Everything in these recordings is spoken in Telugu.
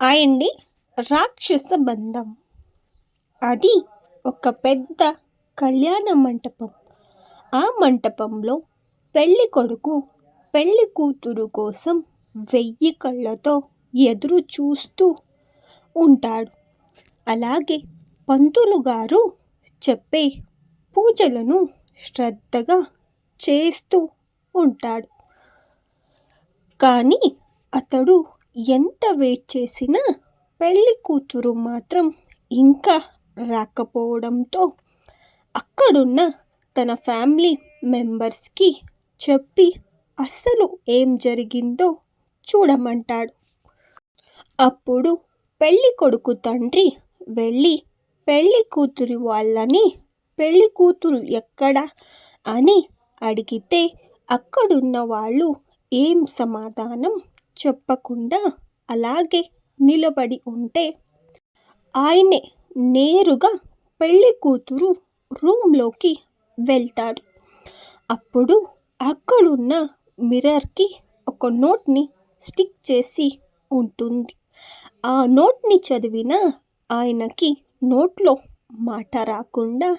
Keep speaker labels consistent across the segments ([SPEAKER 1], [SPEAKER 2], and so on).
[SPEAKER 1] అండి రాక్షస బంధం. అది ఒక పెద్ద కళ్యాణ మంటపం. ఆ మంటపంలో పెళ్ళి కొడుకు పెళ్ళి కూతురు కోసం వెయ్యి కళ్ళతో ఎదురు చూస్తూ ఉంటాడు. అలాగే పంతులు గారు చెప్పే పూజలను శ్రద్ధగా చేస్తూ ఉంటాడు. కానీ అతడు ఎంత వెయిట్ చేసినా పెళ్ళి కూతురు మాత్రం ఇంకా రాకపోవడంతో అక్కడున్న తన ఫ్యామిలీ మెంబర్స్కి చెప్పి అస్సలు ఏం జరిగిందో చూడమంటాడు. అప్పుడు పెళ్ళి కొడుకు తండ్రి వెళ్ళి పెళ్ళి కూతురి వాళ్ళని పెళ్ళి కూతురు ఎక్కడ అని అడిగితే అక్కడున్న వాళ్ళు ఏం సమాధానం చెప్పకుండా అలాగే నిలబడి ఉంటే ఆయనే నేరుగా పెళ్ళి కూతురు రూమ్లోకి వెళ్తాడు. అప్పుడు అక్కడున్న మిర్రర్కి ఒక నోట్ని స్టిక్ చేసి ఉంటుంది. ఆ నోట్ని చదివిన ఆయనకి నోట్లో మాట రాకుండా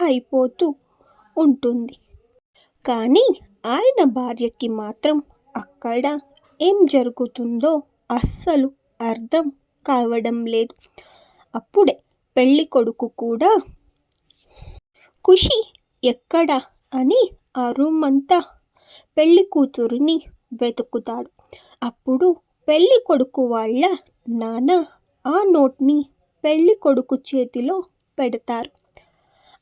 [SPEAKER 1] అయిపోతూ ఉంటుంది. కానీ ఆయన భార్యకి మాత్రం అక్కడ ఏం జరుగుతుందో అస్సలు అర్థం కావడం లేదు. అప్పుడే పెళ్ళి కొడుకు కూడా ఖుషి ఎక్కడ అని ఆ రూమ్ అంతా పెళ్ళి కూతురిని వెతుకుతాడు. అప్పుడు పెళ్ళి కొడుకు వాళ్ళ నాన్న ఆ నోట్ని పెళ్ళి కొడుకు చేతిలో పెడతారు.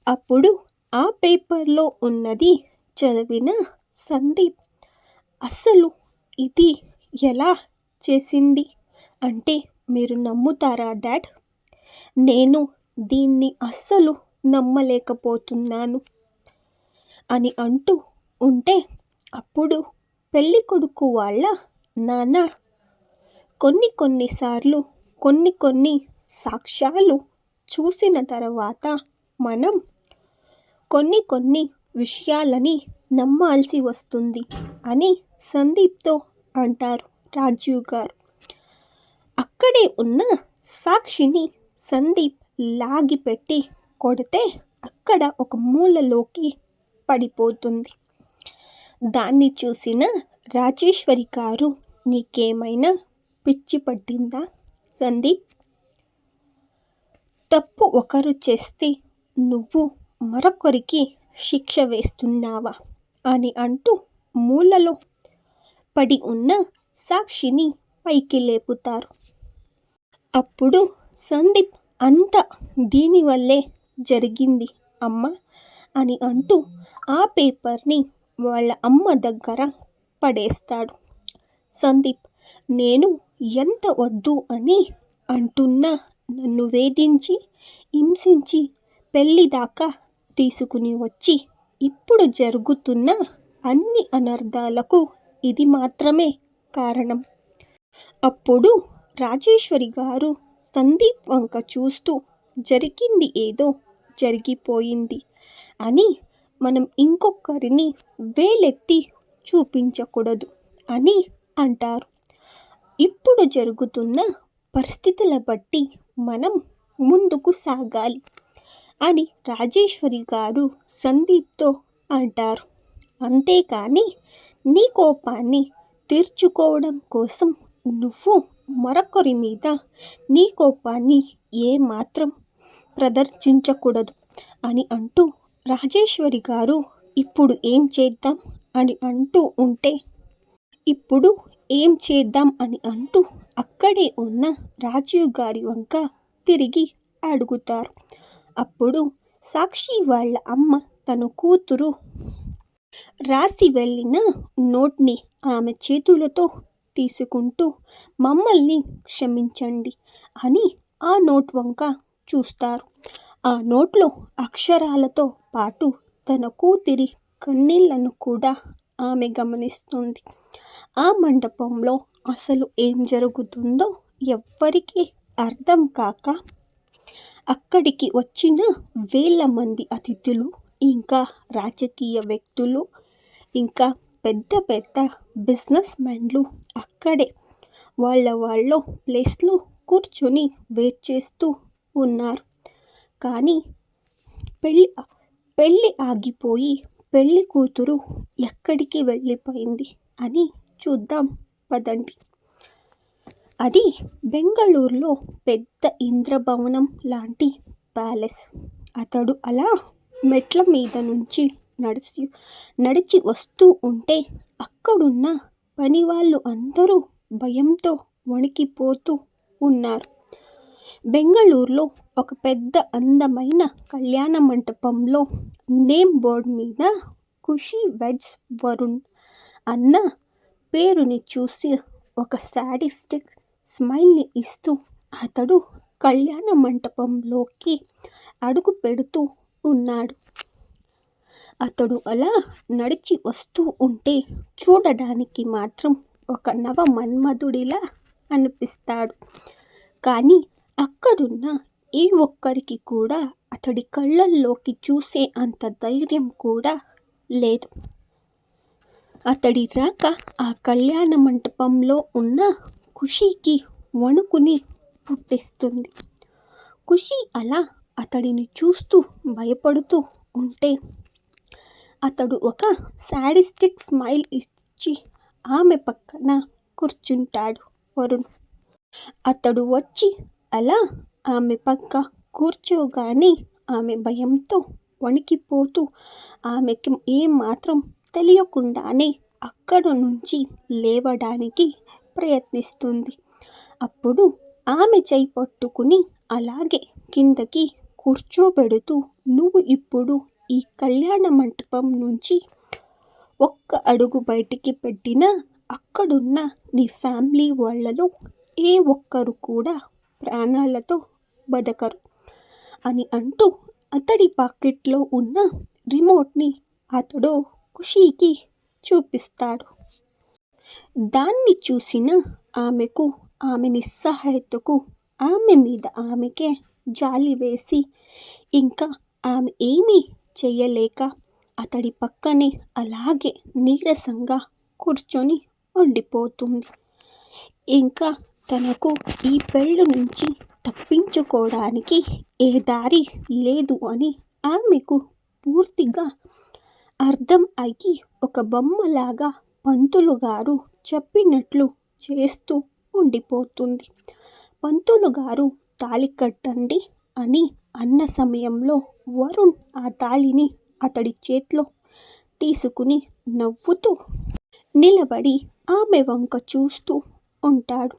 [SPEAKER 1] అప్పుడు ఆ పేపర్లో ఉన్నది చదివిన సందీప్ అసలు ఇది ఎలా చేసింది? అంటే మీరు నమ్ముతారా డాడ్? నేను దీన్ని అస్సలు నమ్మలేకపోతున్నాను అని అంటూ ఉంటే అప్పుడు పెళ్ళి కొడుకు వాళ్ళ నాన్న కొన్ని కొన్నిసార్లు కొన్ని కొన్ని సాక్ష్యాలు చూసిన తర్వాత మనం కొన్ని కొన్ని విషయాలని నమ్మాల్సి వస్తుంది అని సందీప్తో అంటారు రాజీవ్ గారు. అక్కడే ఉన్న సాక్షిని సందీప్ లాగిపెట్టి కొడితే అక్కడ ఒక మూలలోకి పడిపోతుంది. దాన్ని చూసిన రాజేశ్వరి గారు నీకేమైనా పిచ్చి పట్టిందా సందీప్? తప్పు ఒకరు చేస్తే నువ్వు మరొకరికి శిక్ష వేస్తున్నావా? అని అంటూ మూలలో పడి ఉన్న సాక్షిని పైకి లేపుతారు. అప్పుడు సందీప్ అంత దీనివల్లే జరిగింది అమ్మ అని అంటూ ఆ పేపర్ని వాళ్ళ అమ్మ దగ్గర పడేస్తాడు. సందీప్ నేను ఎంత వద్దు అని అంటున్నా నన్ను వేధించి హింసించి పెళ్ళి దాకా తీసుకుని వచ్చి ఇప్పుడు జరుగుతున్న అన్ని అనర్థాలకు ఇది మాత్రమే కారణం. అప్పుడు రాజేశ్వరి గారు సందీప్ వంక చూస్తూ జరిగింది ఏదో జరిగిపోయింది అని మనం ఇంకొకరిని వేలెత్తి చూపించకూడదు అని అంటారు. ఇప్పుడు జరుగుతున్న పరిస్థితుల బట్టి మనం ముందుకు సాగాలి అని రాజేశ్వరి గారు సందీప్తో అంటారు. అంతేకాని నీ కోపాన్ని తీర్చుకోవడం కోసం నువ్వు మరొకరి మీద నీ కోపాన్ని ఏమాత్రం ప్రదర్శించకూడదు అని అంటూ రాజేశ్వరి గారు ఇప్పుడు ఏం చేద్దాం అని అంటూ ఉంటే ఇప్పుడు ఏం చేద్దాం అని అంటూ అక్కడే ఉన్న రాజీవ్ గారి వంక తిరిగి అడుగుతారు. అప్పుడు సాక్షి వాళ్ళ అమ్మ తన కూతురు రాసి వెళ్ళిన నోట్ని ఆమె చేతులతో తీసుకుంటూ మమ్మల్ని క్షమించండి అని ఆ నోట్ వంక చూస్తారు. ఆ నోట్లో అక్షరాలతో పాటు తన కూతురి కన్నీళ్ళను కూడా ఆమె గమనిస్తుంది. ఆ మండపంలో అసలు ఏం జరుగుతుందో ఎవ్వరికీ అర్థం కాక అక్కడికి వచ్చిన వేల మంది అతిథులు ఇంకా రాజకీయ వ్యక్తులు ఇంకా పెద్ద పెద్ద బిజినెస్ మ్యాన్లు అక్కడే వాళ్ళ వాళ్ళ ప్లేస్లో కూర్చొని వెయిట్ చేస్తూ ఉన్నారు. కానీ పెళ్ళి పెళ్ళి ఆగిపోయి పెళ్ళి కూతురు ఎక్కడికి వెళ్ళిపోయింది అని చూద్దాం పదండి. అది బెంగళూరులో పెద్ద ఇంద్రభవనం లాంటి ప్యాలెస్. అతడు అలా మెట్ల మీద నుంచి నడిచి నడిచి వస్తూ ఉంటే అక్కడున్న పనివాళ్ళు అందరూ భయంతో వణికిపోతూ ఉన్నారు. బెంగళూరులో ఒక పెద్ద అందమైన కళ్యాణ మంటపంలో నేమ్ బోర్డ్ మీద ఖుషి వెడ్స్ వరుణ్ అన్న పేరుని చూసి ఒక సాడిస్టిక్ స్మైల్ని ఇస్తూ అతడు కళ్యాణ మంటపంలోకి అడుగు పెడుతూ ఉన్నాడు. అతడు అలా నడిచి వస్తూ ఉంటే చూడడానికి మాత్రం ఒక నవ మన్మధుడిలా అనిపిస్తాడు. కానీ అక్కడున్న ఏ ఒక్కరికి కూడా అతడి కళ్ళల్లోకి చూసే అంత ధైర్యం కూడా లేదు. అతడి రాక ఆ కళ్యాణ మంటపంలో ఉన్న ఖుషీకి వణుకుని పుట్టిస్తుంది. ఖుషి అలా అతడిని చూస్తూ భయపడుతూ ఉంటే అతడు ఒక శాడిస్టిక్ స్మైల్ ఇచ్చి ఆమె పక్కన కూర్చుంటాడు వరుణ్. అతడు వచ్చి అలా ఆమె పక్క కూర్చోగానే ఆమె భయంతో వణికిపోతూ ఆమెకి ఏమాత్రం తెలియకుండానే అక్కడ నుంచి లేవడానికి ప్రయత్నిస్తుంది. అప్పుడు ఆమె చేయి పట్టుకుని అలాగే కిందకి కూర్చోబెడుతూ నువ్వు ఇప్పుడు ఈ కళ్యాణ మంటపం నుంచి ఒక్క అడుగు బయటికి పెట్టినా అక్కడున్న నీ ఫ్యామిలీ వాళ్ళలో ఏ ఒక్కరు కూడా ప్రాణాలతో బతకరు అని అంటూ అతడి పాకెట్లో ఉన్న రిమోట్ని అతడు ఖుషీకి చూపిస్తాడు. దాన్ని చూసిన ఆమెకు ఆమె నిస్సహాయతకు ఆమె మీద ఆమెకే జాలి వేసి ఇంకా ఆమె ఏమీ చెయ్యలేక అతడి పక్కనే అలాగే నీరసంగా కూర్చొని ఉండిపోతుంది. ఇంకా తనకు ఈ పెళ్ళి నుంచి తప్పించుకోవడానికి ఏ దారి లేదు అని ఆమెకు పూర్తిగా అర్థం అయ్యి ఒక బొమ్మలాగా పంతులు గారు చెప్పినట్లు చేస్తూ ఉండిపోతుంది. పంతులు గారు తాళి కట్టండి అని అన్న సమయంలో వరుణ్ ఆ తాళిని అతడి చేతిలో తీసుకుని నవ్వుతూ నిలబడి ఆమె వంక చూస్తూ ఉంటాడు.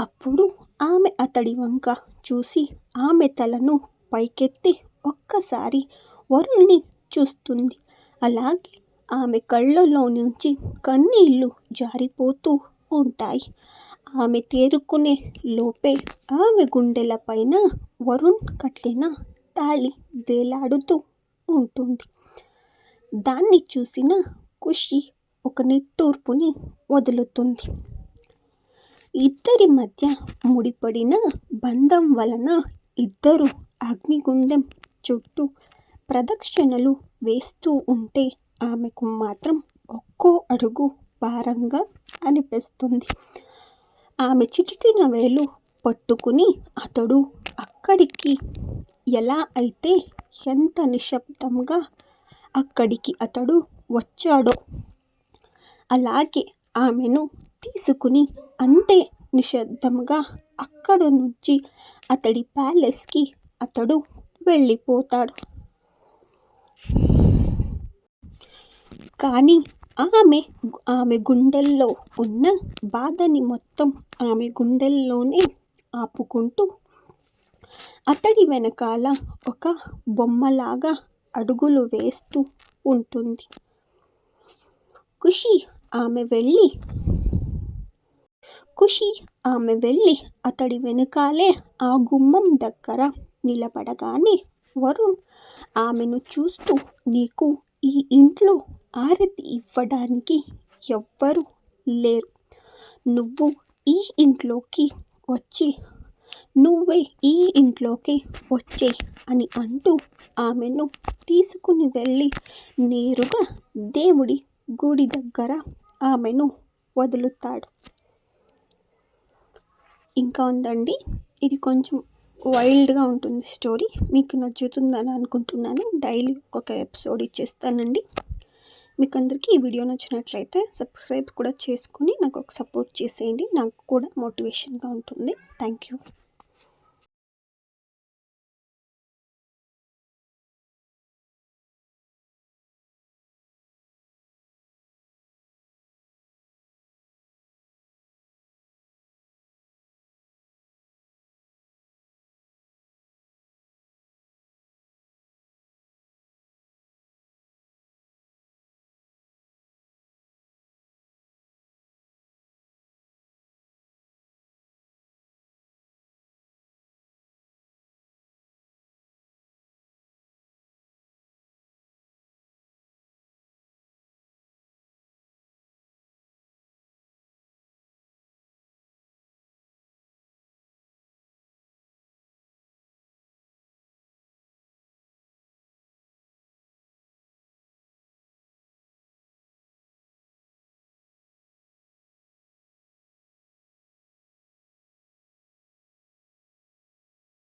[SPEAKER 1] అప్పుడు ఆమె అతడి వంక చూసి ఆమె తలను పైకెత్తి ఒక్కసారి వరుణ్ణి చూస్తుంది. అలాగే ఆమె కళ్ళలో నుంచి కన్నీళ్ళు జారిపోతూ ఉంటాయి. ఆమె తేరుకునే లోపే ఆమె గుండెల పైన వరుణ్ కట్టిన తాళి వేలాడుతూ ఉంటుంది. దాన్ని చూసిన ఖుషి ఒక నిట్టూర్పుని వదులుతుంది. ఇద్దరి మధ్య ముడిపడిన బంధం వలన ఇద్దరు అగ్నిగుండం చుట్టూ ప్రదక్షిణలు వేస్తూ ఉంటే ఆమెకు మాత్రం ఒక్కో అడుగు భారంగా అనిపిస్తుంది. ఆమె చిటికిన వేలు పట్టుకుని అతడు అక్కడికి ఎలా అయితే ఎంత నిశ్శబ్దంగా అక్కడికి అతడు వచ్చాడో అలాగే ఆమెను తీసుకుని అంతే నిశ్శబ్దంగా అక్కడ నుంచి అతడి ప్యాలెస్కి అతడు వెళ్ళిపోతాడు. కానీ ఆమె ఆమె గుండెల్లో ఉన్న బాధని మొత్తం ఆమె గుండెల్లోనే ఆపుకుంటూ అతడి వెనకాల ఒక బొమ్మలాగా అడుగులు వేస్తూ ఉంటుంది. ఖుషి ఆమె వెళ్ళి ఖుషి ఆమె వెళ్ళి అతడి వెనకాలే ఆ గుమ్మం దగ్గర నిలబడగానే వరుణ్ ఆమెను చూస్తూ నీకు ఈ ఇంట్లో ఆరతి ఇవ్వడానికి ఎవ్వరు లేరు. నువ్వు ఈ ఇంట్లోకి వచ్చి నువ్వే ఈ ఇంట్లోకి వచ్చే అని అంటూ ఆమెను తీసుకుని వెళ్ళి నేరుగా దేవుడి గుడి దగ్గర ఆమెను వదులుతాడు. ఇంకా ఉందండి. ఇది కొంచెం వైల్డ్గా ఉంటుంది స్టోరీ. మీకు నచ్చుతుందని అనుకుంటున్నాను. డైలీ ఒక ఎపిసోడ్ ఇచ్చేస్తానండి. మీకు అందరికీ ఈ వీడియో నచ్చినట్లయితే సబ్స్క్రైబ్ కూడా చేసుకొని నాకు ఒక సపోర్ట్ చేసేయండి. నాకు కూడా మోటివేషన్గా ఉంటుంది. Thank you